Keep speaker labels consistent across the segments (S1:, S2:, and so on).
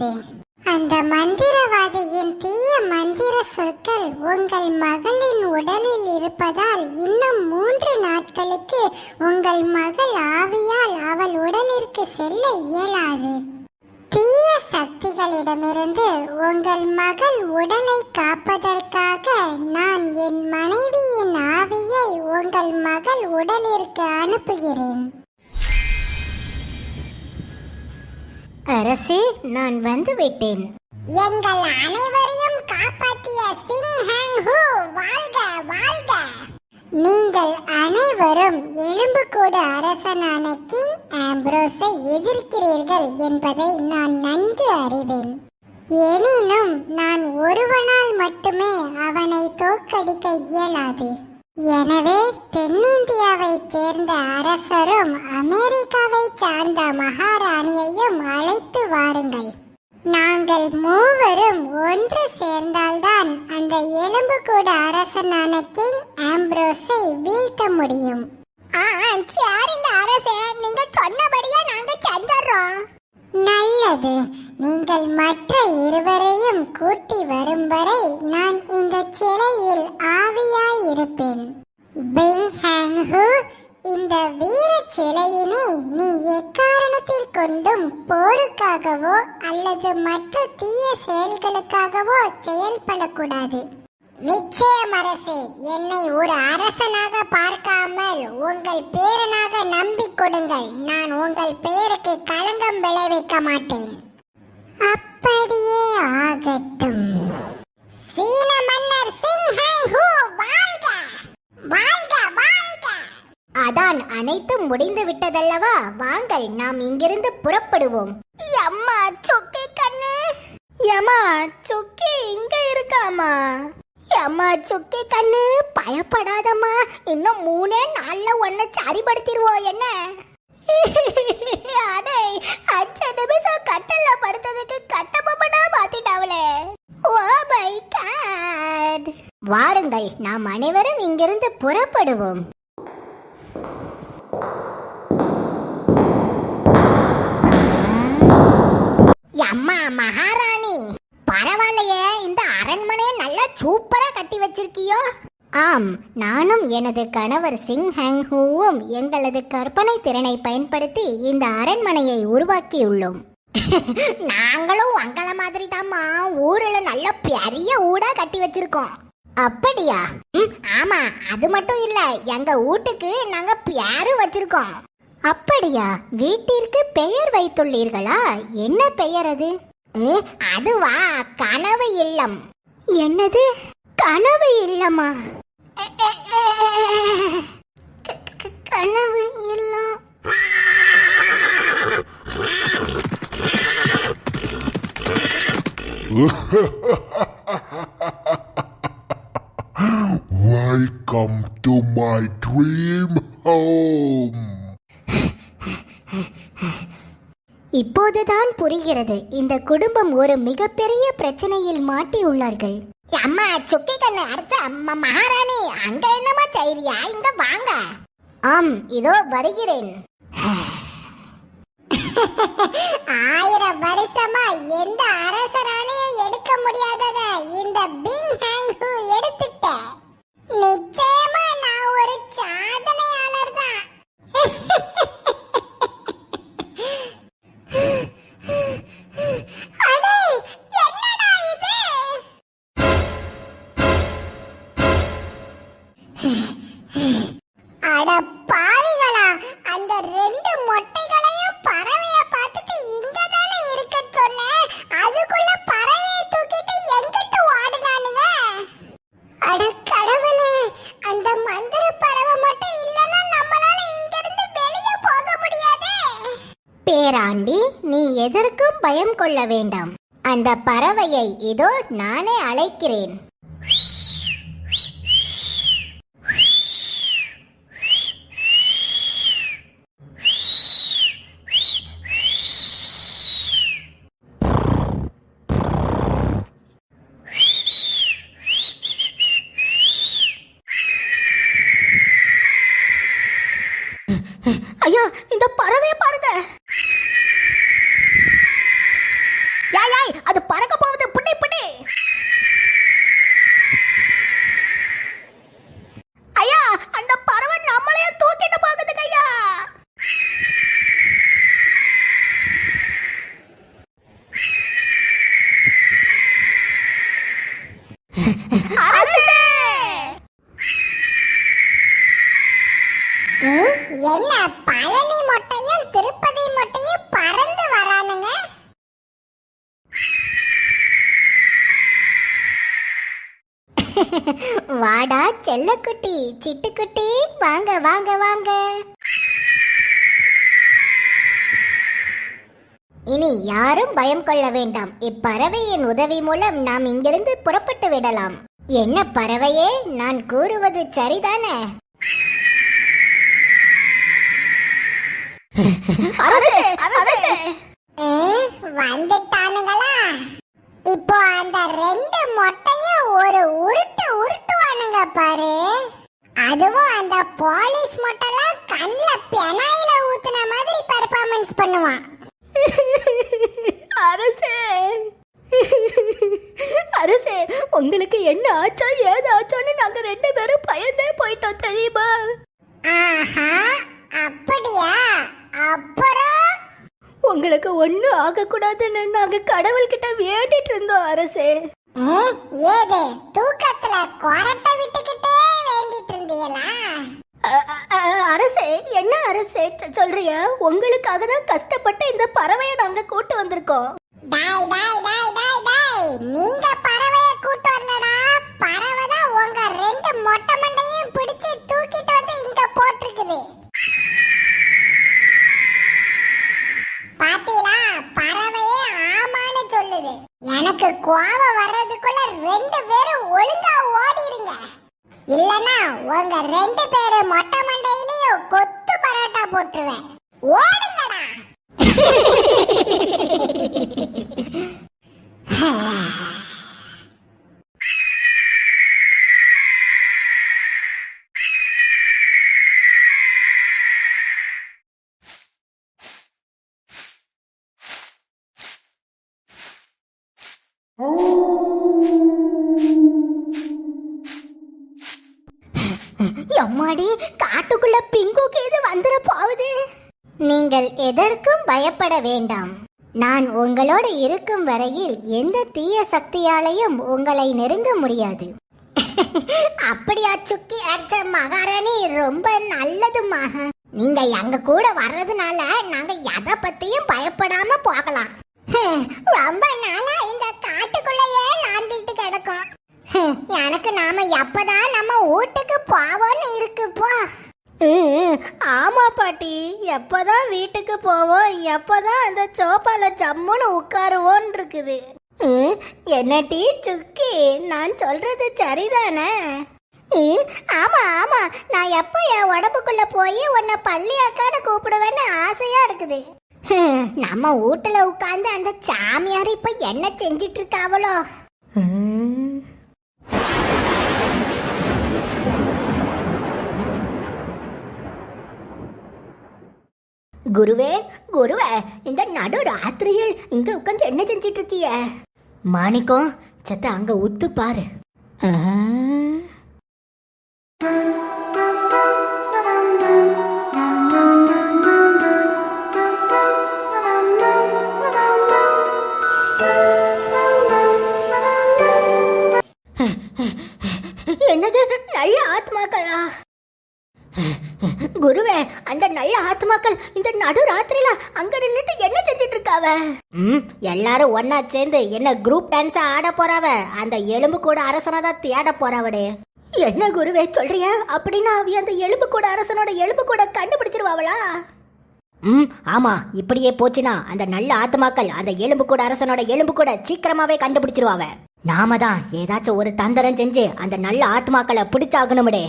S1: சிலையினுள் அந்த மந்திரவாதியின் தீய மந்திர சொற்கள் உங்கள் மகளின் உடலில் இருப்பதால் இன்னும் மூன்று நாட்களுக்கு உங்கள் மகள் ஆவியால் அவள் உடலிற்கு செல்ல இயலாது. தீய சக்திகளிடமிருந்து உங்கள் மகள் உடலை காப்பதற்காக நான் என் மனைவியின் ஆவியை உங்கள் மகள் உடலிற்கு அனுப்புகிறேன்.
S2: அரசே நான் வந்து விட்டேன்.
S1: எங்கள் அனைவரையும் காப்பாற்றிய சிங் ஹூ வாழ்க வாழ்க. நீங்கள் அனைவரும் எலும்புக்கூடு அரசனான கிங் ஆம்ப்ரோஸை எதிர்க்கிறீர்கள் என்பதை நான் நன்கு அறிவேன். எனினும் நான் ஒருவனால் மட்டுமே அவனை தோற்கடிக்க இயலாது. எனவே தென்னிந்தியாவைச் சேர்ந்த அரசரும் அமெரிக்காவைச் சார்ந்த மகாராணியையும் அழைத்து வாருங்கள். நாங்கள் மூவரும் ஒன்று சேர்ந்தால்தான் அந்த எலும்புக்கூடு அரசனான கிங் ஆம்ப்ரோஸை வீழ்த்த முடியும். சரிங்க அரசே நீங்க சொன்னபடியே நாங்க செஞ்சிடறோம். நல்லது. நீங்கள் மற்ற இருவரையும் கூட்டி வரும் வரை நான் இந்த இருப்பேன். பிங் இந்த வீர சிலையினை நீ எக்காரணத்தில் கொண்டும் போருக்காகவோ அல்லது மற்ற தீய செயல்களுக்காகவோ செயல்படக்கூடாது. நிச்சயம் அரசே என்னை ஒரு அரசனாக பார்க்காமல் உங்கள் பேரனாக நம்பி கொடுங்கள். நான் உங்கள் பேருக்கு களங்கம் விளைவிக்க மாட்டேன். அப்படியே ஆகட்டும். சீன
S2: அதான் அனைத்தும் முடிந்து விட்டதல்லவா? வாங்கள் நாம் இங்கிருந்து புறப்படுவோம். அம்மா சொக்கி கண்ணு. ஏமா சொக்கி இங்க இருக்காமா அம்மா சொக்கி கண்ணு பயப்படாதம்மா. இன்னும் மூணே நாள்ல உன்னை சரிபடுத்திடுவோம் என்ன? அடே அஞ்சு நிமிஷம் கட்டல்ல படுத்ததுக்கு கட்ட பொம்மனா மாத்திட்டாவளே. Oh my God. வாருங்கள் நாம் அனைவரும் இங்கிருந்து புறப்படுவோம். அம்மா மகாராணி. பரவாயில்லையே இந்த அரண்மனையை நல்லா சூப்பரா கட்டி வச்சிருக்கியோ. ஆம் நானும் எனது கணவர் சிங் ஹேங் ஹூவும் எங்களது கற்பனை திறனை பயன்படுத்தி இந்த அரண்மனையை உருவாக்கியுள்ளோம். நாங்களும் அங்கள மாதிரி தாம்மா ஊர்ல நல்ல பெரிய ஊடா கட்டி வச்சிருக்கோம். அப்படியா? ம், ஆமா அது மட்டும் இல்ல எங்க வீட்டுக்கு நாங்க பேரு வச்சிருக்கோம். அப்படியா? வீட்டிற்கு பெயர் வைத்துள்ளீர்களா? என்ன பெயர் அது? அதுவா? கனவு இல்லம். என்னது? கனவு இல்லமா? கனவு இல்லம்
S3: Welcome to my dream home.
S2: இப்போதுதான் புரிகிறது. இந்த குடும்பம் ஒரு மிகப்பெரிய பிரச்சனையில் மாட்டியுள்ளார்கள். அம்மா சுக்கி கண்ணு அடிச்ச அம்மா மகாராணி அங்க என்னமா செய்றியா? இங்க வாங்க. ஆம் இதோ வருகிறேன்.
S1: ஆயிரம் வருஷமா எந்த அரசராலையும் எடுக்க முடியாதத இந்த பிங் ஹேங் எடுத்துட்ட
S2: பிராண்டி நீ எதற்கும் பயம் கொள்ள வேண்டாம். அந்த பறவையை இதோ நானே அழைக்கிறேன்.
S4: ஐயா இந்த பறவை
S1: என்ன பழனி மொட்டையும் திருப்பதி மொட்டையும் பறந்து வரானுங்க?
S4: வாடா செல்லக்குட்டி சிட்டுக்குட்டி வாங்க வாங்க வாங்க. இனி யாரும் பயம் கொள்ள வேண்டாம். இப்பறவையின் உதவி மூலம் நாம் இங்கிருந்து புறப்பட்டு விடலாம். என்ன பறவையே நான் கூறுவது சரிதானே அரசே அரசே
S1: ம், வந்துட்டானுங்களா? இப்போ அந்த ரெண்டு மொட்டையும் ஒரு உருட்டு உருட்டுவானுங்க பாரு. அதுவும் அந்த போலீஸ் மொட்டைலாம் கண்ணுல பெனாயில ஊத்துன மாதிரி பெர்ஃபார்மன்ஸ் பண்ணுவான்.
S4: அரசே. அரசே உங்களுக்கு என்ன ஆச்சோ ஏது ஆச்சோன்னு நாங்க ரெண்டு பேரும் பயந்தே போயிட்டோம் தெரியுமா? உங்களுக்கு ஒன்றும் ஆகக்கூடாதுன்னு நாங்க கடவுள்கிட்ட வேண்டிட்டு இருந்தோம் அரசே.
S1: ஏது தூக்கத்துல கொரட்டை விட்டுக்கிட்டே வேண்டிட்டு இருந்தீங்களா
S4: அரசே என்ன அரசே சொல்றியா? உங்களுக்காக தான் கஷ்டப்பட்டு இந்த பறவையை நாங்க கூட்டு வந்திருக்கோம்.
S1: டாய் டாய் டாய் நீங்க பறவைய கூட்டு வரலடா பறவை தான் உங்க ரெண்டு மொட்டை மண்டையும் பிடிச்சு தூக்கிட்டு வந்து இங்க போட்டிருக்குது பாத்தீங்களா பறவையே ஆமான்னு சொல்லுது எனக்கு கோவம் வர்றதுக்குள்ள ரெண்டு பேரும் ஒழுங்கா ஓடிடுங்க இல்லனா உங்க ரெண்டு பேரு மொட்டை மண்டையிலயும் கொத்து பரோட்டா போட்டுருவேன். ஓடுங்கடா.
S4: எம்மாடி காட்டுக்குள்ள பிங்குக்கு இது வந்துட போகுது? நீங்கள் எதற்கும் பயப்பட வேண்டாம். நான் உங்களோடு இருக்கும் வரையில் எந்த தீய சக்தியாலையும் உங்களை நெருங்க முடியாது. அப்படியா சுக்கி? அடிச்ச மகாராணி ரொம்ப நல்லதுமா நீங்க எங்க கூட வர்றதுனால நாங்க எதை பத்தியும் பயப்படாம போகலாம். ரொம்ப நாளா இந்த காட்டுக்குள்ளேயே நாந்திட்டு கிடக்கும். எனக்கு நாம எப்பதான் நம்ம வீட்டுக்கு போவோம்னு இருக்கு போ. ஆமா பாட்டி. எப்பதான் வீட்டுக்கு போவோம் எப்பதான் அந்த சோப்பால ஜம்முன்னு உட்காருவோன் இருக்குது. ம், என்ன டீ சுக்கி? நான் சொல்றது சரிதானே? ம், ஆமா ஆமா. நான் எப்ப என் உடம்புக்குள்ள போய் உன்னை பள்ளி அக்கான கூப்பிடுவேன்னு ஆசையா இருக்குது. நம்ம வீட்டுல உட்கார்ந்து அந்த சாமியார் இப்ப என்ன செஞ்சிட்டு இருக்காவளோ? குருவே குருவே இந்த நடு ராத்திரியில் இங்க உட்காந்து என்ன செஞ்சிட்டு இருக்கிய மாணிக்கம் சத்த அங்க உத்து பாரு. என்னது? நல்ல ஆத்மாக்களா? குருவே அந்த நல்ல ஆத்மாக்கள் இந்த நடு ராத்திரில அங்க நின்னுட்டு என்ன செஞ்சிட்டு இருக்காவ? எல்லாரும் ஒன்னா சேர்ந்து என்ன குரூப் டான்ஸ் ஆட போறாவ? அந்த எலும்பு கூட அரசனை தான் தேட போறாவடே என்ன குருவே சொல்றியா? அப்படின்னா அவ அந்த எலும்பு கூட அரசனோட எலும்பு கூட கண்டுபிடிச்சிருவாவளா? ம் ஆமா இப்படியே போச்சுன்னா அந்த நல்ல ஆத்மாக்கள் அந்த எலும்பு கூட அரசனோட எலும்பு கூட சீக்கிரமாவே கண்டுபிடிச்சிருவாவ. நாம தான் ஏதாச்சும் ஒரு தந்திரம் செஞ்சு அந்த நல்ல ஆத்மாக்களை பிடிச்சாகணும்டே.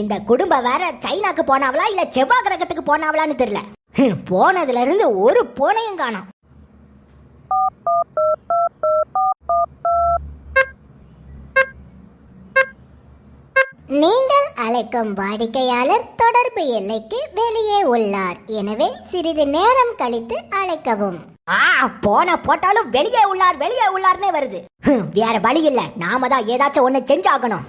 S4: இந்த குடும்பம் வேற சைனாக்கு போனாவளா இல்ல செவ்வாய் கிரகத்துக்கு போனாவளான்னு தெரியல. போனதுல இருந்து ஒரு பூனையும் காணோம். நீங்கள் அழைக்கும் வாடிக்கையாளர்
S2: தொடர்பு எல்லைக்கு வெளியே உள்ளார். எனவே சிறிது நேரம் கழித்து அழைக்கவும்.
S4: ஆ போன போட்டாலும் வெளியே உள்ளார் வெளியே உள்ளார்னே வருது. வேற வழி இல்ல. நாம தான் ஏதாச்சும் ஒண்ணு செஞ்சாகணும்.